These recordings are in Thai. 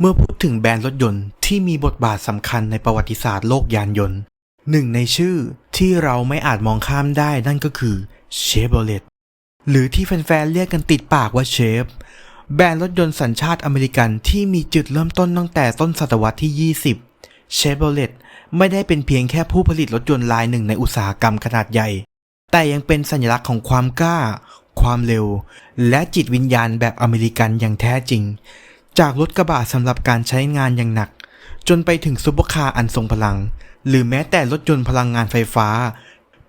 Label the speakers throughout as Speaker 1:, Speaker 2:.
Speaker 1: เมื่อพูดถึงแบรนด์รถยนต์ที่มีบทบาทสำคัญในประวัติศาสตร์โลกยานยนต์ หนึ่งในชื่อที่เราไม่อาจมองข้ามได้นั่นก็คือ Chevrolet หรือที่แฟนๆเรียกกันติดปากว่าเชฟ แบรนด์รถยนต์สัญชาติอเมริกันที่มีจุดเริ่มต้นตั้งแต่ต้นศตวรรษที่ 20 Chevrolet ไม่ได้เป็นเพียงแค่ผู้ผลิตรถยนต์รายหนึ่งในอุตสาหกรรมขนาดใหญ่ แต่ยังเป็นสัญลักษณ์ของความกล้า ความเร็ว และจิตวิญญาณแบบอเมริกันอย่างแท้จริง จากรถกระบะสำหรับการใช้งานอย่างหนัก จนไปถึงซุปเปอร์คาร์อันทรงพลัง หรือแม้แต่รถยนต์พลังงานไฟฟ้า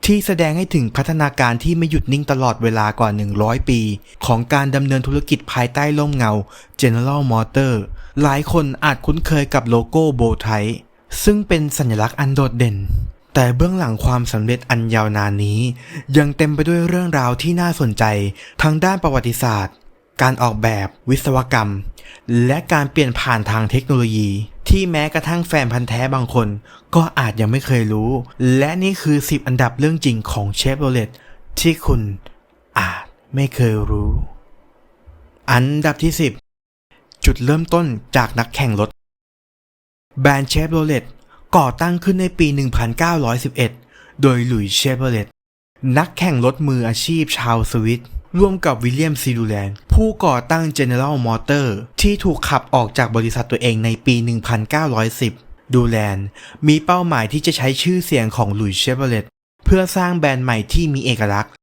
Speaker 1: ที่แสดงให้ถึงพัฒนาการที่ไม่หยุดนิ่งตลอดเวลากว่า 100 ปี ของการดำเนินธุรกิจภายใต้ร่มเงา General Motor หลายคนอาจคุ้นเคยกับโลโก้โบไทซึ่งเป็นสัญลักษณ์อันโดดเด่น แต่เบื้องหลังความสำเร็จอันยาวนานนี้ ยังเต็มไปด้วยเรื่องราวที่น่าสนใจ ทั้งด้านประวัติศาสตร์ การออกแบบวิศวกรรม และการเปลี่ยนผ่านทางเทคโนโลยี ที่แม้กระทั่งแฟนพันธ์แท้บางคน ก็อาจยังไม่เคยรู้ และนี่คือ 10 อันดับเรื่องจริงของเชฟโรเลตที่คุณอาจไม่เคยรู้ อันดับที่ 10 จุดเริ่มต้นจากนักแข่งรถ แบรนด์เชฟโรเลตก่อตั้งขึ้นในปี 1911 โดยหลุยส์เชฟโรเลตนักแข่งรถมืออาชีพชาวสวิต ร่วมกับวิลเลียมซีดูแลนผู้ก่อตั้ง General Motor ที่ถูกขับออกจากบริษัทตัวเองในปี 1910 ดูแลนมีเป้าหมายที่จะใช้ชื่อเสียงของหลุยส์เชฟโรเลตเพื่อสร้างแบรนด์ใหม่ที่มีเอกลักษณ์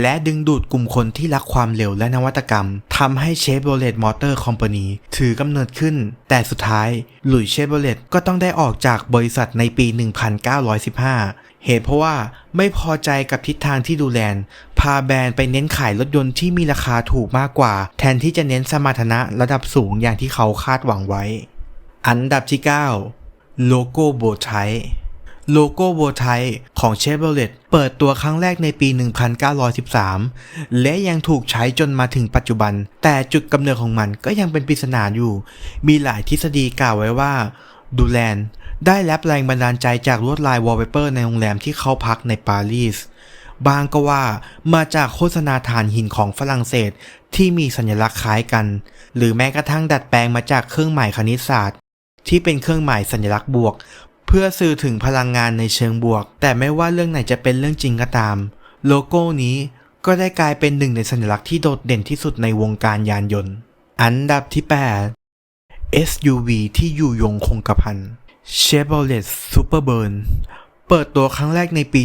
Speaker 1: และดึงดูดกลุ่มคนที่รักความเร็วและนวัตกรรมทำให้เชฟโรเลตมอเตอร์คอมพานีถือกำเนิดขึ้น แต่สุดท้ายหลุยส์เชฟโรเลตก็ต้องได้ออกจากบริษัทในปี 1915 เหตุเพราะว่า ไม่พอใจกับทิศทางที่ดูแลน พาแบรนด์ไปเน้นขายรถยนต์ที่มีราคาถูกมากกว่า แทนที่จะเน้นสมรรถนะระดับสูงอย่างที่เขาคาดหวังไว้ อันดับที่ 9 โลโก้โบไทโลโก้โบไทของ Chevrolet เปิดตัวครั้งแรกในปี 1913 และยังถูกใช้จนมาถึงปัจจุบัน แต่จุดกำเนิดของมันก็ยังเป็นปริศนาอยู่ มีหลายทฤษฎีกล่าวไว้ว่า ดูแลน ได้รับแรงบันดาลใจจากลวดลายวอลเปเปอร์ในโรงแรมที่เขาพักในปารีสบางก็ว่ามาจากโฆษณาถ่านหินของฝรั่งเศสที่มีสัญลักษณ์คล้ายกัน หรือแม้กระทั่งดัดแปลงมาจากเครื่องหมายคณิตศาสตร์ ที่เป็นเครื่องหมายสัญลักษณ์บวก เพื่อสื่อถึงพลังงานในเชิงบวก แต่ไม่ว่าเรื่องไหนจะเป็นเรื่องจริงก็ตาม โลโก้นี้ก็ได้กลายเป็นหนึ่งในสัญลักษณ์ที่โดดเด่นที่สุดในวงการยานยนต์ อันดับที่ 8 SUV ที่อยู่ยงคงกระพัน Chevrolet Superburn เปิดตัวครั้งแรกในปี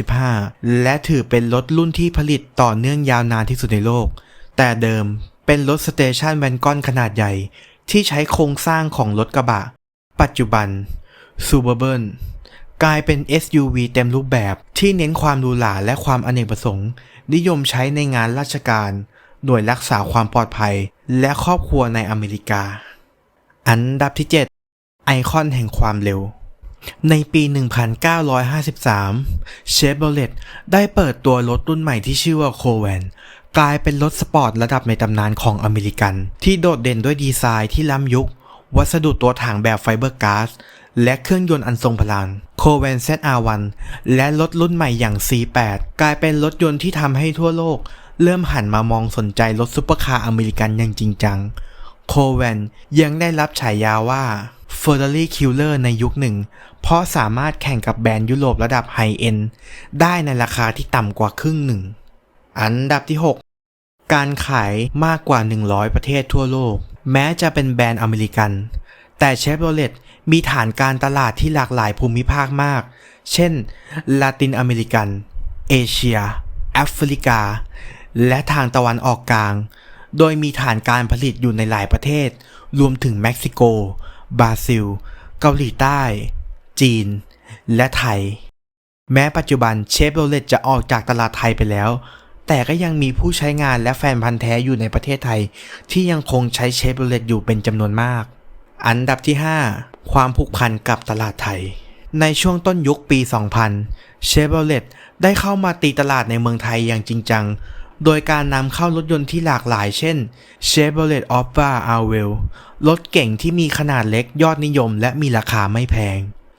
Speaker 1: 1935 และถือเป็นรถรุ่นที่ผลิตต่อเนื่องยาวนานที่สุดในโลก แต่เดิมเป็นรถสเตชันแวนกอนขนาดใหญ่ ที่ใช้โครงสร้างของรถกระบะ ปัจจุบัน Suburban กลายเป็น SUV เต็มรูปแบบที่เน้นความหรูหราและความอเนกประสงค์ นิยมใช้ในงานราชการ หน่วยรักษาความปลอดภัย และครอบครัวในอเมริกา อันดับที่ 7 ไอคอนแห่งความเร็ว ในปี 1953 Chevrolet ได้เปิดตัวรถรุ่นใหม่ที่ชื่อว่า Covan กลายเป็นรถสปอร์ตระดับในตำนานของอเมริกัน ที่โดดเด่นด้วยดีไซน์ที่ล้ำยุค วัสดุตัวถังแบบไฟเบอร์ก๊าซและเครื่องยนต์อันทรงพลัง c o v a n ZR1 และรถรุ่นใหม่อย่าง C8 กลายเป็นรถยนต์ที่ทำให้ทั่วโลก เริ่มหันมามองสนใจรถซุปเปอร์คาร์อเมริกันอย่างจริงจัง โคแวนยังได้รับฉายาว่า Ferrari Killer ในยุคหนึ่ง เพราะสามารถแข่งกับแบรนด์ยุโรประดับไฮเอ็นได้ในราคาที่ต่ำกว่าครึ่งหนึ่ง อันดับที่ 6 การขายมากกว่า 100 ประเทศทั่วโลก แม้จะเป็นแบรนด์อเมริกัน แต่เชฟโรเลตมีฐานการตลาดที่หลากหลายภูมิภาคมาก เช่น ลาตินอเมริกัน เอเชีย แอฟริกา และทางตะวันออกกลาง โดยมีฐานการผลิตอยู่ในหลายประเทศ รวมถึงเม็กซิโก บราซิล เกาหลีใต้ จีน และไทย แม้ปัจจุบันเชฟโรเลตจะออกจากตลาดไทยไปแล้ว แต่ก็ยังมีผู้ใช้งานและแฟนพันธ์แท้อยู่ในประเทศไทย ที่ยังคงใช้เชฟโรเลตอยู่เป็นจำนวนมาก อันดับที่ 5 ความผูกพันกับตลาดไทย ในช่วงต้นยุคปี 2000 เชฟโรเลตได้เข้ามาตีตลาดในเมืองไทยอย่างจริงจัง โดยการนำเข้ารถยนต์ที่หลากหลายเช่น Chevrolet Opera Arvel รถเก่งที่มีขนาดเล็กยอดนิยมและมีราคาไม่แพง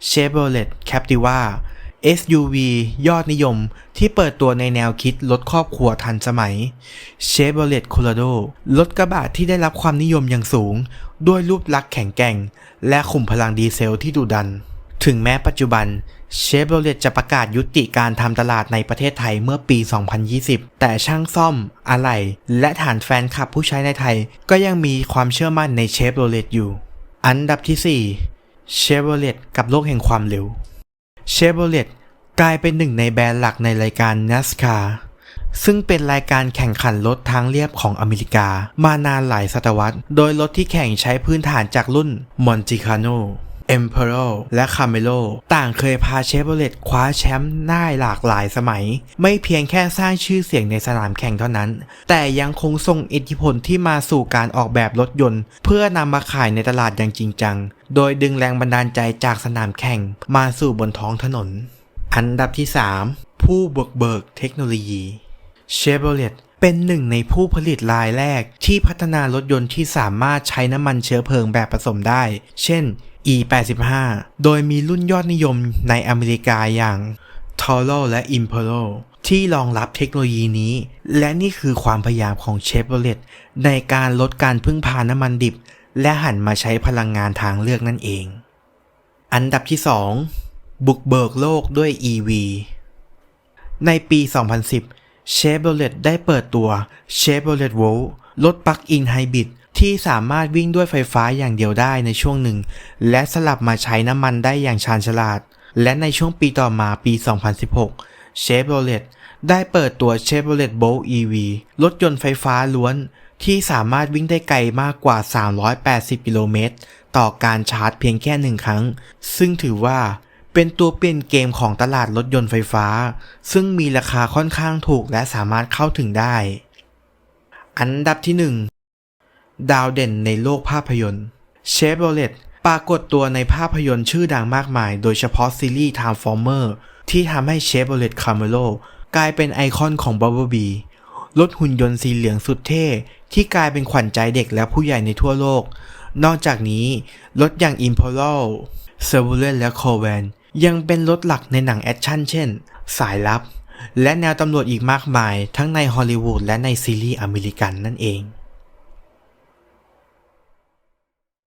Speaker 1: Chevrolet Captiva SUV ยอดนิยมที่เปิดตัวในแนวคิดรถครอบครัวทันสมัย Chevrolet Colorado รถกระบะที่ได้รับความนิยมอย่างสูง ด้วยรูปลักษณ์แข็งแกร่ง และขุมพลังดีเซลที่ดุดัน ถึงแม้ปัจจุบัน Chevrolet จะประกาศยุติการทำตลาดในประเทศไทยเมื่อปี 2020 แต่ช่างซ่อม อะไหล่ และฐานแฟนคลับผู้ใช้ในไทย ก็ยังมีความเชื่อมั่นใน Chevrolet อยู่ อันดับที่4 Chevrolet กับโลกแห่งความเร็ว Chevrolet กลายเป็นหนึ่งในแบรนด์หลักในรายการ NASCAR ซึ่งเป็นรายการแข่งขันรถทางเรียบของอเมริกามานานหลายศตวรรษ โดยรถที่แข่งใช้พื้นฐานจากรุ่น Monte Carlo Emperor และ Camaro ต่างเคยพาเชฟโรเลตคว้าแชมป์ได้หลากหลายสมัย ไม่เพียงแค่สร้างชื่อเสียงในสนามแข่งเท่านั้น แต่ยังคงส่งอิทธิพลที่มาสู่การออกแบบรถยนต์ เพื่อนำมาขายในตลาดอย่างจริงจัง โดยดึงแรงบันดาลใจจากสนามแข่งมาสู่บนท้องถนน อันดับที่ 3 ผู้บุกเบิกเทคโนโลยี Chevrolet เป็นหนึ่งในผู้ผลิตรายแรกที่พัฒนารถยนต์ที่สามารถใช้น้ำมันเชื้อเพลิงแบบผสมได้ เช่น E85 โดยมีรุ่นยอดนิยมในอเมริกาอย่าง Toro และ Impero ที่รองรับเทคโนโลยีนี้ และนี่คือความพยายามของ Chevrolet ในการลดการพึ่งพาน้ำมันดิบ และหันมาใช้พลังงานทางเลือกนั่นเอง อันดับที่ 2 บุกเบิกโลกด้วย EV ในปี 2010 Chevrolet ได้เปิดตัว Chevrolet Volt รถปลั๊กอินไฮบริด ที่สามารถวิ่งด้วยไฟฟ้าอย่างเดียวได้ในช่วงหนึ่ง และสลับมาใช้น้ำมันได้อย่างชาญฉลาด และในช่วงปีต่อมาปี 2016 Chevrolet ได้เปิดตัว Chevrolet Bolt EV รถยนต์ไฟฟ้าล้วน ที่สามารถวิ่งได้ไกลมากกว่า 380 กิโลเมตร ต่อการชาร์จเพียงแค่หนึ่งครั้ง ซึ่งถือว่าเป็นตัวเปลี่ยนเกมของตลาดรถยนต์ไฟฟ้า ซึ่งมีราคาค่อนข้างถูกและสามารถเข้าถึงได้ อันดับที่1 ดาวเด่นในโลกภาพยนตร์ Chevrolet ปรากฏตัวในภาพยนตร์ชื่อดังมากมาย โดยเฉพาะซีรีส์ Transformer ที่ทำให้ Chevrolet Camaro กลายเป็นไอคอนของ Bumblebee รถหุ่นยนต์สีเหลืองสุดเท่ ที่กลายเป็นขวัญใจเด็กและผู้ใหญ่ในทั่วโลก นอกจากนี้ รถอย่าง Imperial s e r v u l e n และ c o v a n ยังเป็นรถหลักในหนังแอคชั่นเช่น สายลับ และแนวตำรวจอีกมากมาย ทั้งในฮอลลีวูดและในซีรีส์อเมริกันนั่นเอง